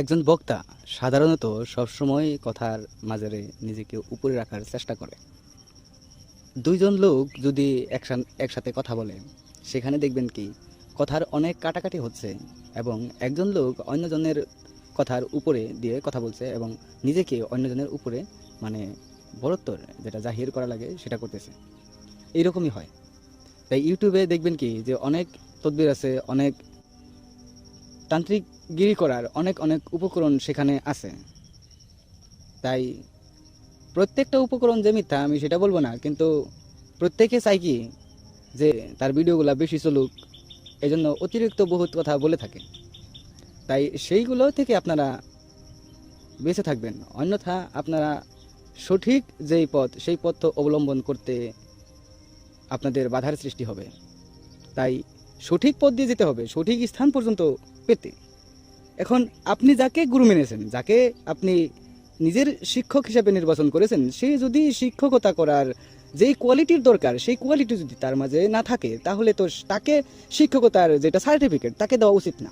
একজন বক্তা সাধারণত সবসময় কথার মাঝারে নিজেকে উপরে রাখার চেষ্টা করে। দুইজন লোক যদি একসাথে কথা বলে, সেখানে দেখবেন কি, কথার অনেক কাটাকাটি হচ্ছে এবং একজন লোক অন্যজনের কথার উপরে দিয়ে কথা বলছে এবং নিজেকে অন্যজনের উপরে মানে বড়ত্বর যেটা জাহির করা লাগে সেটা করতেছে। এইরকমই হয়। তাই ইউটিউবে দেখবেন কি যে অনেক তদবির আছে, অনেক তান্ত্রিক গিরি করার অনেক অনেক উপকরণ সেখানে আছে। তাই প্রত্যেকটা উপকরণ যে মিথ্যা, আমি সেটা বলব না, কিন্তু প্রত্যেকে চাই কি যে তার ভিডিওগুলো বেশি চলুক, এজন্য অতিরিক্ত বহুত কথা বলে থাকে। তাই সেইগুলো থেকে আপনারা বেঁচে থাকবেন। অন্যথা আপনারা সঠিক যেই পথ, সেই পথ অবলম্বন করতে আপনাদের বাধার সৃষ্টি হবে। তাই সঠিক পথ দিয়ে যেতে হবে, সঠিক স্থান পর্যন্ত পেতে। এখন আপনি যাকে গুরু মেনেছেন, যাকে আপনি নিজের শিক্ষক হিসাবে নির্বাচন করেছেন, সে যদি শিক্ষকতা করার যেই কোয়ালিটির দরকার, সেই কোয়ালিটি যদি তার মাঝে না থাকে, তাহলে তো তাকে শিক্ষকতার যেটা সার্টিফিকেট তাকে দেওয়া উচিত না।